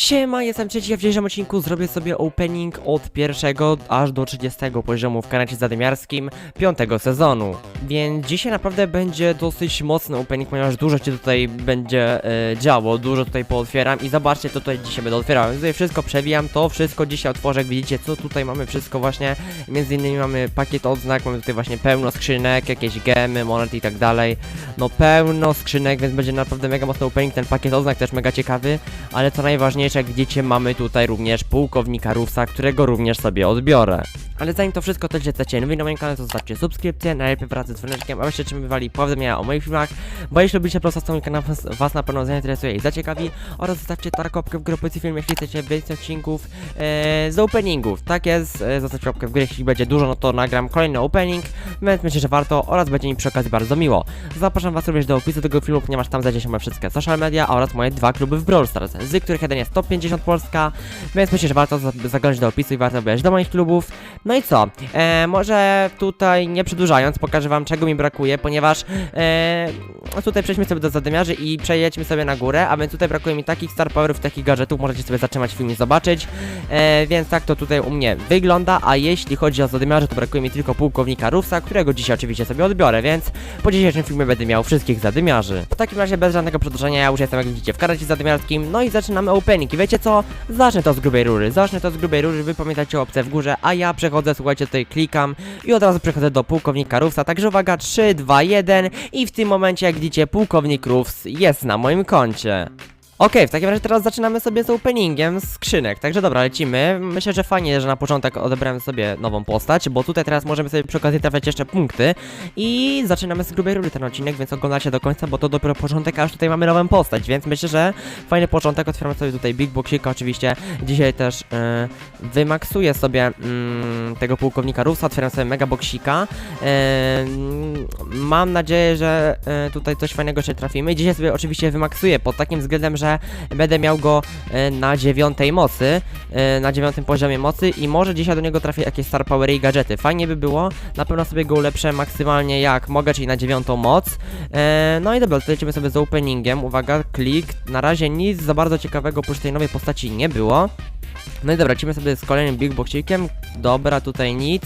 Siema, jestem a w dzisiejszym odcinku zrobię sobie opening od pierwszego aż do 30 poziomu w kanecie zadymiarskim piątego sezonu. Więc dzisiaj naprawdę będzie dosyć mocny opening, ponieważ dużo się tutaj będzie e, działo, dużo tutaj pootwieram i zobaczcie co tutaj dzisiaj będę otwierał. Tutaj wszystko przewijam, to wszystko dzisiaj otworzę, widzicie co tutaj mamy wszystko właśnie, między innymi mamy pakiet odznak, mamy tutaj właśnie pełno skrzynek, jakieś gemy, monet i tak dalej. No pełno skrzynek, więc będzie naprawdę mega mocny opening, ten pakiet odznak też mega ciekawy, ale co najważniejsze, jak widzicie, mamy tutaj również pułkownika Rufsa, którego również sobie odbiorę. Ale zanim to wszystko, to chcecie nowi na moim kanale, to zostawcie subskrypcję, najlepiej wraz z dzwoneczkiem, abyście otrzymywali powiadomienia o moich filmach, bo jeśli lubicie prosto to mój kanał, was, was na pewno zainteresuje i zaciekawi, oraz zostawcie tarkopkę w górę po tym filmie, jeśli chcecie więcej odcinków e, z openingów. Tak jest, e, zostawcie łapkę w górę, jeśli będzie dużo, no to nagram kolejny opening, więc myślę, że warto oraz będzie mi przy okazji bardzo miło. Zapraszam was również do opisu tego filmu, ponieważ tam znajdzie się moje wszystkie social media oraz moje dwa kluby w Brawl Stars, z których jeden jest Top 50 Polska, więc myślę, że warto za- zaglądać do opisu i warto wejść do moich klubów. No i co? E, może tutaj nie przedłużając, pokażę wam czego mi brakuje, ponieważ e, tutaj przejdźmy sobie do zadymiarzy i przejedźmy sobie na górę, a więc tutaj brakuje mi takich star powerów, takich gadżetów, możecie sobie zatrzymać film i zobaczyć. E, więc tak to tutaj u mnie wygląda, a jeśli chodzi o zadymiarzy, to brakuje mi tylko pułkownika Rufsa, którego dzisiaj oczywiście sobie odbiorę, więc po dzisiejszym filmie będę miał wszystkich zadymiarzy. W takim razie bez żadnego przedłużenia, ja już jestem jak widzicie w karecie zadymiarskim, no i zaczynamy opening. I wiecie co? Zacznę to z grubej rury, zacznę to z grubej rury, wy pamiętacie opcję w górze, a ja przechodzę, słuchajcie, tutaj klikam i od razu przechodzę do pułkownika Rufsa, także uwaga, 3, 2, 1 i w tym momencie, jak widzicie, pułkownik Rufs jest na moim koncie. Okej, w takim razie teraz zaczynamy sobie z openingiem skrzynek, także dobra, lecimy. Myślę, że fajnie, że na początek odebrałem sobie nową postać, bo tutaj teraz możemy sobie przy okazji trafiać jeszcze punkty. I zaczynamy z grubej rury ten odcinek, więc oglądajcie do końca, bo to dopiero początek, a już tutaj mamy nową postać, więc myślę, że fajny początek, otwieramy sobie tutaj Big Boxika, oczywiście dzisiaj też e, wymaksuję sobie mm, tego pułkownika Rusa, otwieram sobie Mega Boxika, e, mm, mam nadzieję, że e, tutaj coś fajnego się trafimy, dzisiaj sobie oczywiście wymaksuję pod takim względem, że będę miał go e, na dziewiątej mocy, e, na dziewiątym poziomie mocy i może dzisiaj do niego trafię jakieś star powery i gadżety. Fajnie by było, na pewno sobie go ulepszę maksymalnie jak mogę, czyli na dziewiątą moc. E, no i dobra, to lecimy sobie z openingiem. Uwaga, klik. Na razie nic za bardzo ciekawego oprócz tej nowej postaci nie było. No i dobra, lecimy sobie z kolejnym Big Boxikiem. Dobra, tutaj nic.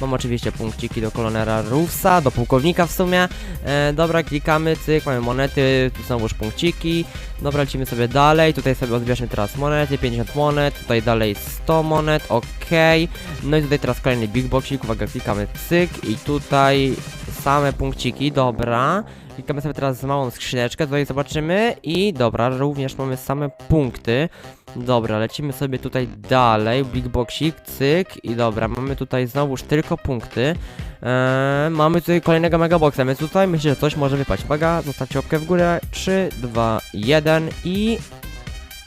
Mam oczywiście punkciki do kolonera Rufsa, do pułkownika w sumie. E, dobra, klikamy, cyk, mamy monety, tu są już punkciki. Dobra, lecimy sobie dalej. Tutaj sobie odbierzmy teraz monety, 50 monet, tutaj dalej 100 monet, okej. No i tutaj teraz kolejny Big Boxik, uwaga, klikamy cyk i tutaj same punkciki, dobra. Klikamy sobie teraz małą skrzyneczkę, tutaj zobaczymy i dobra, również mamy same punkty. Dobra, lecimy sobie tutaj dalej, Big Boxik, cyk i dobra, mamy tutaj znowuż tylko punkty. Eee, mamy tutaj kolejnego megaboxa, więc tutaj myślę, że coś może wypaść. Uwaga, zostawcie łapkę w górę, 3, 2, 1 i...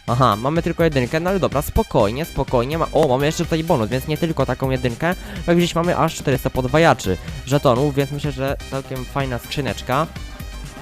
Aha, mamy tylko jedynkę, no ale dobra, spokojnie, spokojnie. Ma... O, mamy jeszcze tutaj bonus, więc nie tylko taką jedynkę. Jak gdzieś mamy aż 400 podwajaczy żetonów, więc myślę, że całkiem fajna skrzyneczka.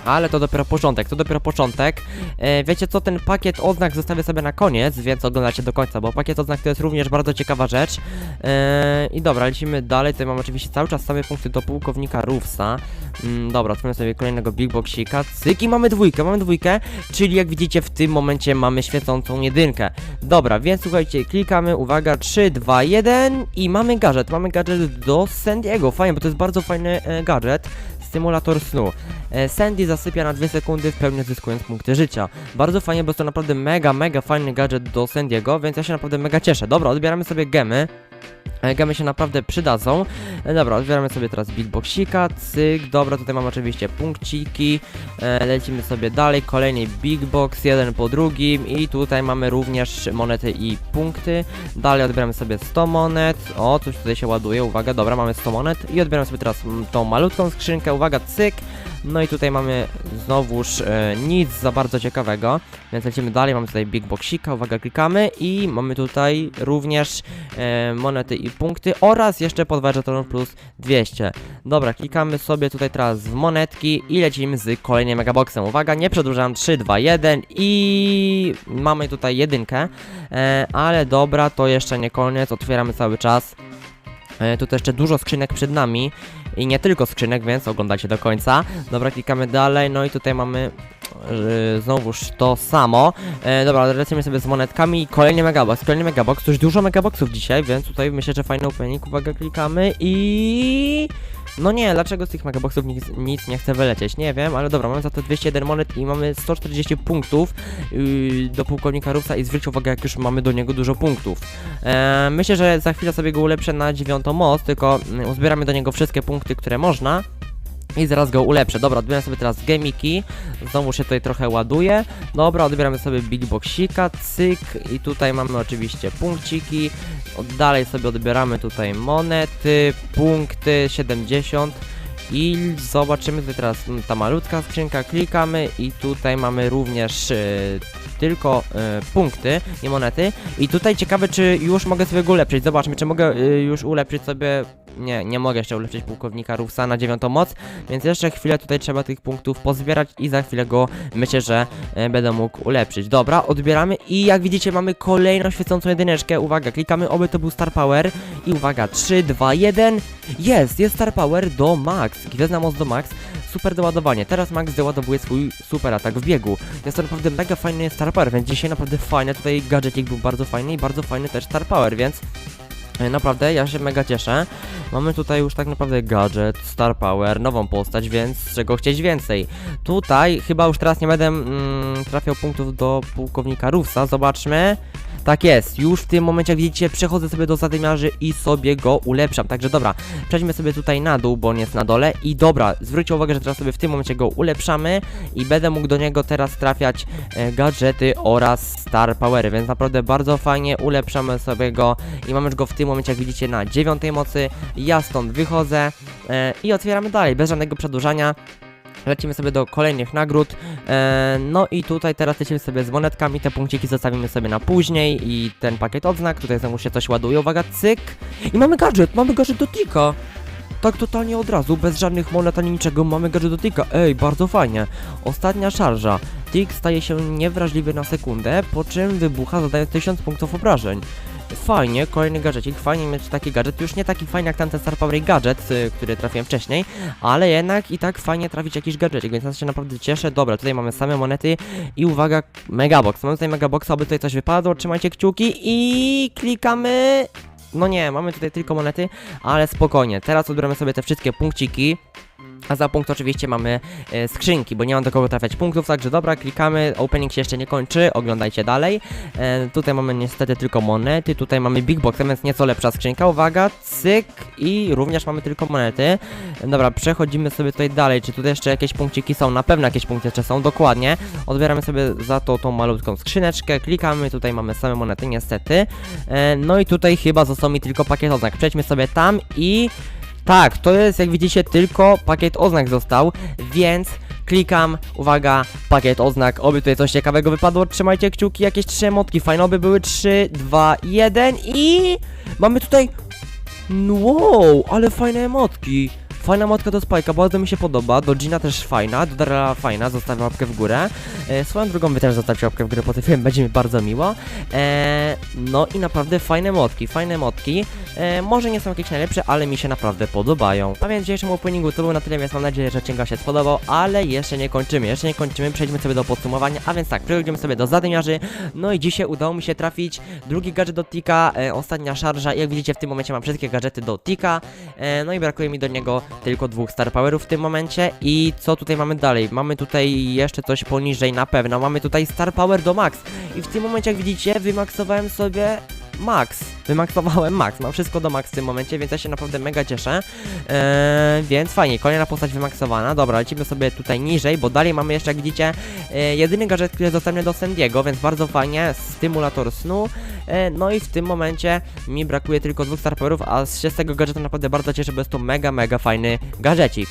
Ale to dopiero początek, to dopiero początek. E, wiecie co, ten pakiet oznak zostawię sobie na koniec, więc oglądajcie do końca, bo pakiet oznak to jest również bardzo ciekawa rzecz. E, I dobra, lecimy dalej, tutaj mam oczywiście cały czas same punkty do pułkownika Rufsa. Mm, dobra, otwieramy sobie kolejnego Big Boxika, cyk i mamy dwójkę, mamy dwójkę, czyli jak widzicie w tym momencie mamy świecącą jedynkę. Dobra, więc słuchajcie, klikamy, uwaga, 3, 2, 1 i mamy gadżet, mamy gadżet do Sandiego, fajnie, bo to jest bardzo fajny e, gadżet. Symulator snu. E, Sandy zasypia na 2 sekundy w pełni zyskując punkty życia. Bardzo fajnie, bo jest to naprawdę mega, mega fajny gadżet do Sandiego, więc ja się naprawdę mega cieszę. Dobra, odbieramy sobie gemy. E, Gemy się naprawdę przydadzą. E, Dobra, odbieramy sobie teraz Bigboxika, cyk, dobra, tutaj mamy oczywiście punkciki, e, lecimy sobie dalej, kolejny Big Box, jeden po drugim. I tutaj mamy również monety i punkty. Dalej odbieramy sobie 100 monet, o, coś tutaj się ładuje, uwaga, dobra, mamy 100 monet. I odbieramy sobie teraz tą malutką skrzynkę, uwaga, cyk, no i tutaj mamy znowuż e, nic za bardzo ciekawego, więc lecimy dalej, mamy tutaj Big Boxika, uwaga, klikamy. I mamy tutaj również e, monety i punkty oraz jeszcze po 2 żetonów plus 200. Dobra, klikamy sobie tutaj teraz w monetki i lecimy z kolejnym megaboxem. Uwaga, nie przedłużam, 3, 2, 1 i mamy tutaj jedynkę, e, ale dobra, to jeszcze nie koniec, otwieramy cały czas. E, tutaj jeszcze dużo skrzynek przed nami i nie tylko skrzynek, więc oglądajcie do końca. Dobra, klikamy dalej, no i tutaj mamy Yy, znowuż to samo. E, dobra, lecimy sobie z monetkami. Kolejny megabox, kolejny megabox. Coś dużo megaboxów dzisiaj, więc tutaj myślę, że fajny opening. Uwaga, klikamy i... No nie, dlaczego z tych megaboxów nic, nic nie chce wylecieć? Nie wiem, ale dobra, mamy za to 201 monet i mamy 140 punktów yy, do pułkownika Rusa i zwróć uwagę, jak już mamy do niego dużo punktów. E, myślę, że za chwilę sobie go ulepszę na dziewiątą moc, tylko mm, uzbieramy do niego wszystkie punkty, które można. I zaraz go ulepszę. Dobra, odbieram sobie teraz gemiki. Znowu się tutaj trochę ładuje. Dobra, odbieramy sobie big boxika, cyk. I tutaj mamy oczywiście punkciki. Dalej sobie odbieramy tutaj monety, punkty 70. I zobaczymy tutaj teraz ta malutka skrzynka, klikamy i tutaj mamy również e, tylko e, punkty, nie monety. I tutaj ciekawe, czy już mogę sobie go ulepszyć. Zobaczmy, czy mogę e, już ulepszyć sobie. Nie, nie mogę jeszcze ulepszyć pułkownika Rusa na dziewiątą moc, więc jeszcze chwilę tutaj trzeba tych punktów pozbierać i za chwilę go myślę, że e, będę mógł ulepszyć. Dobra, odbieramy i jak widzicie mamy kolejną świecącą jedyneczkę. Uwaga, klikamy, oby to był Star Power i uwaga, 3, 2, 1. Jest, jest Star Power do Max. Gwiezdna moc do Max. Super doładowanie. Teraz Max doładowuje swój super atak w biegu. Jest to naprawdę mega fajny Star Power, więc dzisiaj naprawdę fajny. Tutaj gadżetik był bardzo fajny i bardzo fajny też Star Power, więc naprawdę ja się mega cieszę. Mamy tutaj już tak naprawdę gadżet, Star Power, nową postać, więc czego chcieć więcej. Tutaj chyba już teraz nie będę mm, trafiał punktów do pułkownika Rusa. Zobaczmy. Tak jest, już w tym momencie jak widzicie przechodzę sobie do zadymiarzy i sobie go ulepszam. Także dobra, przejdźmy sobie tutaj na dół, bo on jest na dole i dobra, zwróćcie uwagę, że teraz sobie w tym momencie go ulepszamy i będę mógł do niego teraz trafiać e, gadżety oraz Star Powery, więc naprawdę bardzo fajnie ulepszamy sobie go i mamy już go w tym momencie jak widzicie na dziewiątej mocy. Ja stąd wychodzę e, i otwieramy dalej, bez żadnego przedłużania. Lecimy sobie do kolejnych nagród. E, no i tutaj teraz lecimy sobie z monetkami. Te punkciki zostawimy sobie na później. I ten pakiet odznak. Tutaj znowu się coś ładuje. Uwaga, cyk. I mamy gadżet, mamy gadżet do tika. Tak totalnie od razu, bez żadnych monet ani niczego, mamy gadżet do tika. Ej, bardzo fajnie. Ostatnia szarża. Tik staje się niewrażliwy na sekundę, po czym wybucha zadając 1000 punktów obrażeń. Fajnie, kolejny gadżecik, fajnie mieć taki gadżet, już nie taki fajny jak tamten Star Power Gadget, y, który trafiłem wcześniej, ale jednak i tak fajnie trafić jakiś gadżecik, więc ja się naprawdę cieszę. Dobra, tutaj mamy same monety i uwaga, Megabox. Mamy tutaj Megaboxa, aby tutaj coś wypadło, trzymajcie kciuki i klikamy... No nie, mamy tutaj tylko monety, ale spokojnie. Teraz odbieramy sobie te wszystkie punkciki. A za punkt oczywiście mamy e, skrzynki, bo nie mam do kogo trafiać punktów, także dobra, klikamy, opening się jeszcze nie kończy, oglądajcie dalej. E, tutaj mamy niestety tylko monety, tutaj mamy big box, więc nieco lepsza skrzynka, uwaga, cyk i również mamy tylko monety. Dobra, przechodzimy sobie tutaj dalej, czy tutaj jeszcze jakieś punkciki są, na pewno jakieś punkty jeszcze są, dokładnie. Odbieramy sobie za to tą malutką skrzyneczkę, klikamy, tutaj mamy same monety niestety. E, no i tutaj chyba został mi tylko pakiet oznak, przejdźmy sobie tam i... Tak, to jest jak widzicie tylko pakiet oznak został, więc klikam, uwaga, pakiet oznak, oby tutaj coś ciekawego wypadło, trzymajcie kciuki, jakieś trzy emotki, fajnoby były, 3, 2, 1 i mamy tutaj, wow, ale fajne emotki. Fajna motka do Spike'a, bardzo mi się podoba, do Gina też fajna, do Darrella fajna, zostawiam łapkę w górę. E, swoją drugą wy też zostawcie łapkę w górę po tym filmie, będzie mi bardzo miło. E, no i naprawdę fajne motki, fajne motki. E, może nie są jakieś najlepsze, ale mi się naprawdę podobają. A więc dzisiejszym openingu to był na tyle, więc mam nadzieję, że odcinek się spodobał, ale jeszcze nie kończymy, jeszcze nie kończymy, przejdźmy sobie do podsumowania, a więc tak, przechodzimy sobie do zadymiarzy, no i dzisiaj udało mi się trafić drugi gadżet do Tika, e, ostatnia szarża, jak widzicie w tym momencie mam wszystkie gadżety do Tika, e, no i brakuje mi do niego tylko dwóch Star Powerów w tym momencie. I co tutaj mamy dalej? Mamy tutaj jeszcze coś poniżej na pewno, mamy tutaj Star Power do Max. I w tym momencie jak widzicie wymaksowałem sobie Max. Wymaksowałem Max, mam wszystko do Max w tym momencie, więc ja się naprawdę mega cieszę. Eee, więc fajnie, kolejna postać wymaksowana. Dobra, lecimy sobie tutaj niżej, bo dalej mamy jeszcze, jak widzicie, e, jedyny gadżet, który jest dostępny do Sandiego, więc bardzo fajnie, stymulator snu. E, no i w tym momencie mi brakuje tylko dwóch Star Powerów, a się z tego gadżetu naprawdę bardzo cieszę, bo jest to mega, mega fajny gadżecik.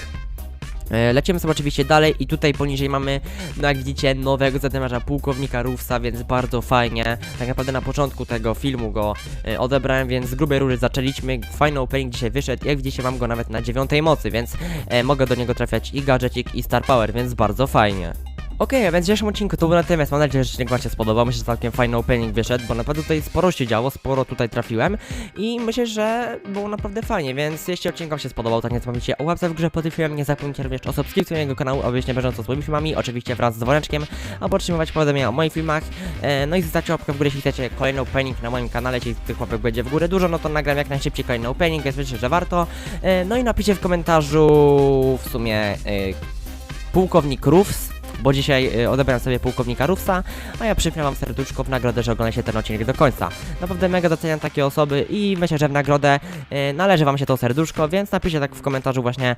E, Lecimy sobie oczywiście dalej i tutaj poniżej mamy, no jak widzicie, nowego zadymiarza pułkownika Rufsa, więc bardzo fajnie. Tak naprawdę na początku tego filmu go e, odebrałem, więc z grubej rury zaczęliśmy. Fajny opening dzisiaj wyszedł, jak widzicie mam go nawet na dziewiątej mocy, więc e, mogę do niego trafiać i gadżecik i Star Power, więc bardzo fajnie. Okej, a więc w dzisiejszym odcinku to był na tym, więc mam nadzieję, że odcinek wam się spodobał, myślę, że całkiem fajny opening wyszedł, bo naprawdę tutaj sporo się działo, sporo tutaj trafiłem i myślę, że było naprawdę fajnie, więc jeśli odcinek wam się spodobał, to nie zapomnijcie o łapce w grze pod tym filmem, nie zapomnijcie również o subskrypcji mojego kanału, aby być na bieżąco z moimi filmami, oczywiście wraz z dzwoneczkiem, aby otrzymywać powiadomienia o moich filmach, e, no i zostawcie łapkę w górę, jeśli chcecie kolejny opening na moim kanale, jeśli tych łapek będzie w górę dużo, no to nagram jak najszybciej kolejny opening, więc myślę, że warto, e, no i napiszcie w komentarzu w sumie e, pułkownik Rufs, bo dzisiaj y, odebrałem sobie pułkownika Rufsa, a ja przypnę wam serduszko w nagrodę, że oglądacie ten odcinek do końca. Naprawdę mega doceniam takie osoby i myślę, że w nagrodę y, należy wam się to serduszko, więc napiszcie tak w komentarzu właśnie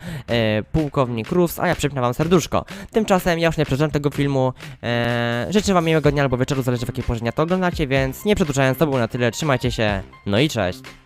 y, pułkownik Rufs, a ja przypnę wam serduszko. Tymczasem ja już nie przedłużam tego filmu, życzę wam miłego dnia albo wieczoru, zależy w jakiej porze to oglądacie, więc nie przedłużając, to było na tyle, trzymajcie się, no i cześć!